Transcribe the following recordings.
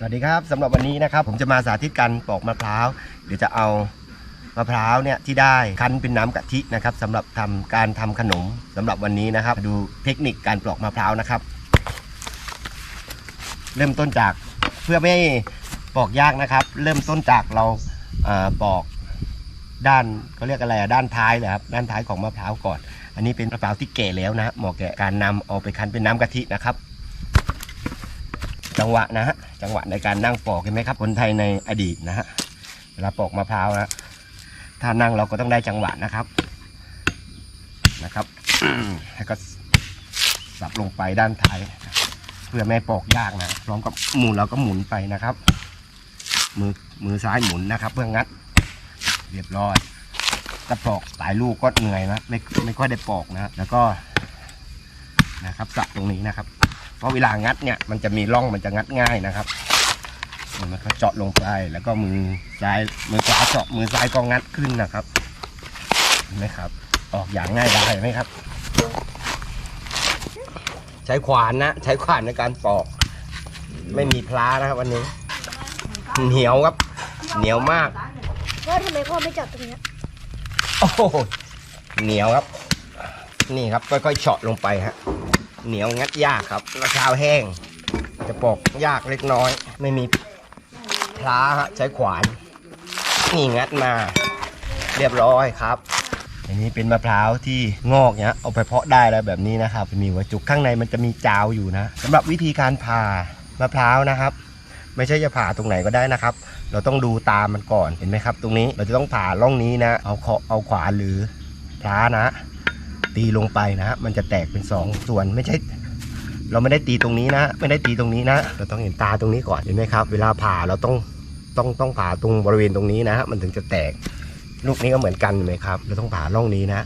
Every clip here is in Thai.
สวัสดีครับสำหรับวันนี้นะครับผมจะมาสาธิตการปอกมะพร้าวเดี๋ยวจะเอามะพร้าวเนี่ยที่ได้คั้นเป็นน้ำกะทินะครับสำหรับทำการทำขนมสำหรับวันนี้นะครับ ดูเทคนิคการปลอกมะพร้าวนะครับ เริ่มต้นจากเพื่อไม่ให้ปอกยากนะครับ เริ่มต้นจากเราเอ่อปอกด้านเขาเรียกอะไรอะด้านท้ายเลยครับด้านท้ายของมะพร้าวก่อน อันนี้เป็นมะพร้าวที่แก่แล้วนะฮะเหมาะแก่การนำเอาไปคั้นเป็นน้ำกะทินะครับ จังหวะนะฮะจังหวะในการนั่งปอกเห็นไหมครับคนไทยในอดีตนะฮะเวลาปอกมะพร้าวนะถ้านั่งเราก็ต้องได้จังหวะนะครับนะครับแล้วก็สับลงไปด้านท้ายเพื่อไม่ปอกยากนะพร้อมกับหมุนเราก็หมุนไปนะครับ มือมือซ้ายหมุนนะครับ เพื่องัด เรียบร้อยถ้าปอกหลายลูกก็เหนื่อยนะไม่ไม่ค่อยได้ปอกนะแล้วก็นะครับสับตรงนี้นะครับ เพราะเวลางัดเนี่ยมันจะมีร่องมันจะงัดง่ายนะครับมันก็เจาะลงไปแล้วก็มือซ้ายมือขวาเจาะมือซ้ายก็งัดขึ้นนะครับเห็นไหมครับ ออกอย่างง่ายได้เห็นไหมครับ ใช้ขวานนะ ใช้ขวานในการปอก ไม่มีพลานะครับวันนี้ เหนียวครับ เหนียวมากพ่อทำไมพ่อไม่จับตรงเนี้ยโอ้โหเหนียวครับ นี่ครับค่อยๆเฉาะลงไปฮะ เหนียวงัดยากครับมะพร้าวแห้ง จะปอกยากเล็กน้อย ไม่มีพลาฮะใช้ขวาน นี่งัดมา เรียบร้อยครับ อันนี้เป็นมะพร้าวที่งอกเนี่ยเอาไปเพาะได้แล้วแบบนี้นะครับมีหัวจุกข้างในมันจะมีจาวอยู่นะสำหรับวิธีการผ่ามะพร้าวนะครับ ไม่ใช่จะผ่าตรงไหนก็ได้นะครับ เราต้องดูตามมันก่อนเห็นไหมครับ ตรงนี้เราจะต้องผ่าร่องนี้นะ เอาเคาะเอาขวานหรือพลานะ ตีลงไปนะมันจะแตกเป็นสองส่วนไม่ใช่ เราไม่ได้ตีตรงนี้นะ ไม่ได้ตีตรงนี้นะ เราต้องเห็นตาตรงนี้ก่อนเห็นไหมครับ เวลาผ่าเราต้องต้องต้องผ่าตรงบริเวณตรงนี้นะมันถึงจะแตกลูกนี้ก็เหมือนกันเห็นไหมครับเราต้องผ่าร่องนี้นะ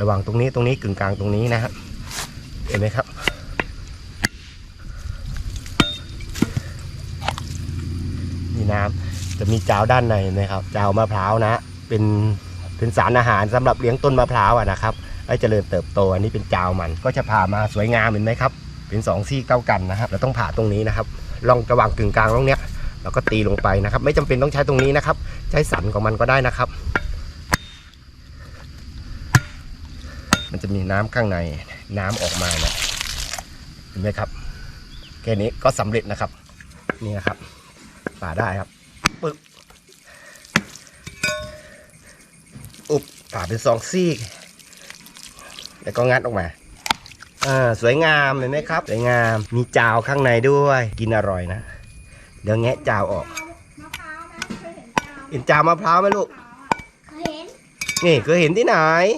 ระหว่างตรงนี้ตรงนี้กึ่งกลางตรงนี้นะฮะเห็นไหมครับนี่น้ำจะมีจาวด้านในนะครับจาวมะพร้าวนะ เป็นเป็นสารอาหารสำหรับเลี้ยงต้นมะพร้าวอะนะครับ ให้เจริญเติบโต อันนี้เป็นจาวมันก็จะผ่ามาสวยงามเห็นไหมครับ เป็นสองซี่เก้ากันนะครับ เราต้องผ่าตรงนี้นะครับร่องระหว่างกึ่งกลางร่องเนี้ยเราก็ตีลงไปนะครับ ไม่จำเป็นต้องใช้ตรงนี้นะครับ ใช้สันของมันก็ได้นะครับ มันจะมีน้ำข้างในน้ำออกมาเนะเห็นไหมครับแค่นี้ก็สำเร็จนะครับ นี่นะครับป่าได้ครับปึ๊บอุบป่าเป็นสองซี่ แล้วก็งัดออกมาอ่าสวยงามเห็นไหมครับ สวยงาม มีจาวข้างในด้วย กินอร่อยนะ เดี๋ยวแงะจาวออกเห็นจาวมะพร้าวไหมลูกเคยเห็นนี่เคยเห็นที่ไหน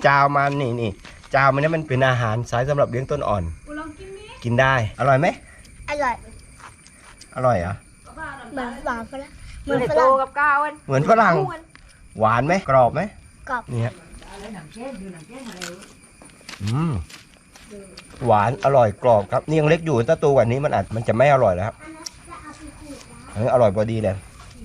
จาวมันนี่นี่จาวมันเนี่ยมันเป็นอาหารใช้สำหรับเลี้ยงต้นอ่อน กินได้ อร่อยไหม อร่อย อร่อยเหรอะเหมือนฝรั่งฝรั่งเหเหมืมืออนนฝโตรั่งกับก้าวอันเหมือนฝรั่ง หวานไหม กรอบไหม กรอบนี่ฮะ อืมหวานอร่อยกรอบครับนี่ยังเล็กอยู่ถ้าโตกว่านี้มันอาจมันจะไม่อร่อยแล้วครับอันนี้อร่อยพอดีเลย